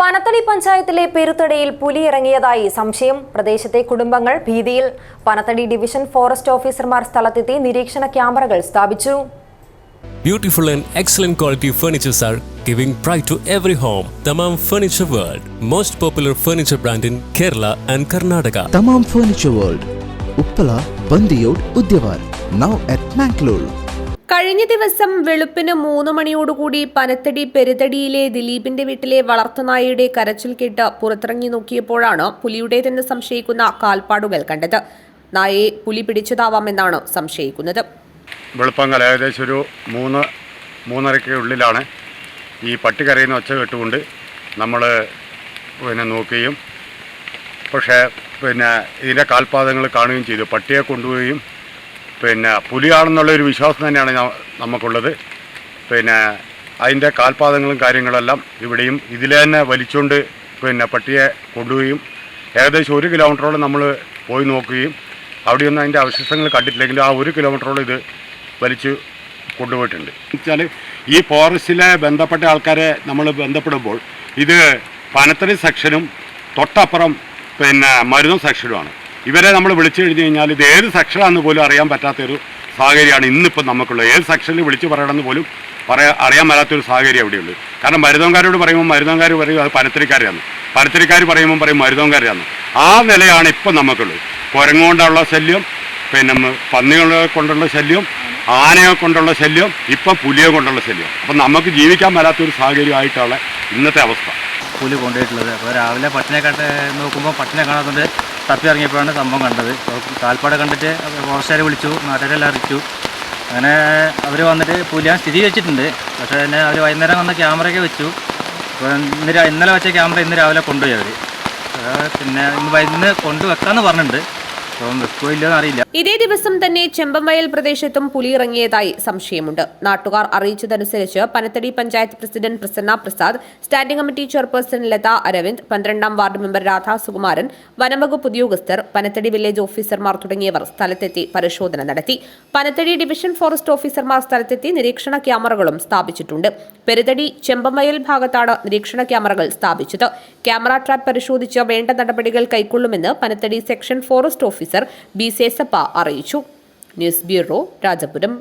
പനത്തണി പഞ്ചായത്തിലെ പെരുത്തടയിൽ പുലി ഇറങ്ങിയതായി സംശയം. പ്രദേശത്തെ കുടുംബങ്ങൾ ഭീതിയിൽ പനത്തണി ഡിവിഷൻ ഫോറസ്റ്റ് ഓഫീസർമാർ സ്ഥലത്തെത്തി നിരീക്ഷണ ക്യാമറകൾ സ്ഥാപിച്ചു. Beautiful and excellent quality furnitures are giving pride to every home Thamam furniture world most popular furniture brand in Kerala and Karnataka Thamam furniture world Uppala Bandiyod Udyavar now at Mangalore കഴിഞ്ഞ ദിവസം വെളുപ്പിന് മൂന്ന് മണിയോടുകൂടി പനത്തടി പെരുതടിയിലെ ദിലീപിന്റെ വീട്ടിലെ വളർത്തുനായയുടെ കരച്ചിൽ കേട്ട് പുറത്തിറങ്ങി നോക്കിയപ്പോഴാണ് പുലിയുടേതെന്ന് സംശയിക്കുന്ന കാൽപ്പാടുകൾ കണ്ടത്. നായയെ പുലി പിടിച്ചതാവാമെന്നാണ് സംശയിക്കുന്നത്. വെളുപ്പങ്കൽ ഏകദേശം ഒരു മൂന്ന് മൂന്നരയ്ക്ക് ഉള്ളിലാണ്. ഈ പട്ടി കരയുന്ന ഒച്ച കേട്ടുകൊണ്ട് നമ്മൾ പിന്നെ നോക്കുകയും പക്ഷേ പിന്നെ ഇതിന്റെ കാൽപാദങ്ങൾ കാണുകയും ചെയ്തു. പട്ടിയെ കൊണ്ടുപോവുകയും പിന്നെ പുലിയാണെന്നുള്ള ഒരു വിശ്വാസം തന്നെയാണ് നമുക്കുള്ളത്. പിന്നെ അതിന്റെ കാൽപാദങ്ങളും കാര്യങ്ങളെല്ലാം ഇവിടെയും ഇതിലെ തന്നെ വലിച്ചുകൊണ്ട് പിന്നെ പട്ടിയെ കൊണ്ടുപോവുകയും ഏകദേശം ഒരു കിലോമീറ്ററോളം നമ്മൾ പോയി നോക്കുകയും അവിടെയൊന്നും അതിന്റെ അവശിഷ്ടങ്ങൾ കണ്ടിട്ടില്ലെങ്കിലും ആ ഒരു കിലോമീറ്ററോളം ഇത് വലിച്ചു കൊണ്ടുപോയിട്ടുണ്ട്. വെച്ചാൽ ഈ ഫോറസ്റ്റിലെ ബന്ധപ്പെട്ട ആൾക്കാരെ നമ്മൾ ബന്ധപ്പെടുമ്പോൾ ഇത് പനത്തടി സെക്ഷനും തൊട്ടപ്പുറം പിന്നെ മരുന്നും സെക്ഷനുമാണ്. ഇവരെ നമ്മൾ വിളിച്ചു കഴിഞ്ഞു കഴിഞ്ഞാൽ ഇത് ഏത് സെക്ഷനാണെന്ന് പോലും അറിയാൻ പറ്റാത്തൊരു സാഹചര്യമാണ് ഇന്നിപ്പോൾ നമുക്കുള്ളത്. ഏത് സെക്ഷനിൽ വിളിച്ച് പറയണമെന്ന് പോലും പറയാ അറിയാൻ മേലാത്തൊരു സാഹചര്യം അവിടെയുള്ളൂ കാരണം മരുതോങ്കാരോട് പറയുമ്പോൾ മരുതോങ്കാർ പറയും അത് പനത്തരിക്കാരാണ് പനത്തിരിക്കാർ പറയുമ്പോൾ പറയും മരുതോങ്കാരാണ് ആ നിലയാണ് ഇപ്പം നമുക്കുള്ളത്. കുരങ്ങുകൊണ്ടുള്ള ശല്യം പിന്നെ പന്നികളെ കൊണ്ടുള്ള ശല്യം ആനയെ കൊണ്ടുള്ള ശല്യം ഇപ്പം പുലിയെ കൊണ്ടുള്ള ശല്യം. അപ്പം നമുക്ക് ജീവിക്കാൻ മേലാത്തൊരു സാഹചര്യമായിട്ടുള്ള ഇന്നത്തെ അവസ്ഥ. പുലി കൊണ്ടുപോയിട്ടുള്ളത്. അപ്പോൾ രാവിലെ പട്ടിനെ കണ്ട് നോക്കുമ്പോൾ പട്ടിനെ കാണാത്തതുകൊണ്ട് തപ്പി ഇറങ്ങിയപ്പോഴാണ് സംഭവം കണ്ടത്. കാൽപ്പാട് കണ്ടിട്ട് ഫോറസ്റ്റുകാരെ വിളിച്ചു നാട്ടുകാരെല്ലാം അറിയിച്ചു. അങ്ങനെ അവർ വന്നിട്ട് പുലിയാൻ സ്ഥിതി വെച്ചിട്ടുണ്ട് പക്ഷേ തന്നെ അവർ വൈകുന്നേരം വന്ന ക്യാമറയൊക്കെ വെച്ചു. അപ്പോൾ ഇന്ന് ഇന്നലെ വെച്ച ക്യാമറ ഇന്ന് രാവിലെ കൊണ്ടുപോയി അവർ പിന്നെ ഇന്ന് വൈകുന്നേരം കൊണ്ടുവെക്കാമെന്ന് പറഞ്ഞിട്ടുണ്ട്. ഇതേ ദിവസം തന്നെ ചെമ്പംവയൽ പ്രദേശത്തും പുലി ഇറങ്ങിയതായി സംശയമുണ്ട്. നാട്ടുകാർ അറിയിച്ചതനുസരിച്ച് Panathady panchayat president Prasanna Prasad standing committee chairperson Latha Aravind പന്ത്രണ്ടാം വാർഡ് മെമ്പർ രാധാ സുകുമാരൻ വനംവകുപ്പ് ഉദ്യോഗസ്ഥർ പനത്തടി വില്ലേജ് ഓഫീസർമാർ തുടങ്ങിയവർ സ്ഥലത്തെത്തി പരിശോധന നടത്തി. പനത്തടി ഡിവിഷൻ ഫോറസ്റ്റ് ഓഫീസർമാർ സ്ഥലത്തെത്തി നിരീക്ഷണ ക്യാമറകളും സ്ഥാപിച്ചിട്ടുണ്ട്. പെരുതടി ചെമ്പംവയൽ ഭാഗത്താണ് നിരീക്ഷണ ക്യാമറകൾ സ്ഥാപിച്ചത്. ക്യാമറ ട്രാപ്പ് പരിശോധിച്ച് വേണ്ട നടപടികൾ കൈക്കൊള്ളുമെന്ന് Panathady section forest officer B Sesappa അറിയിച്ചു. News bureau Rajapuram.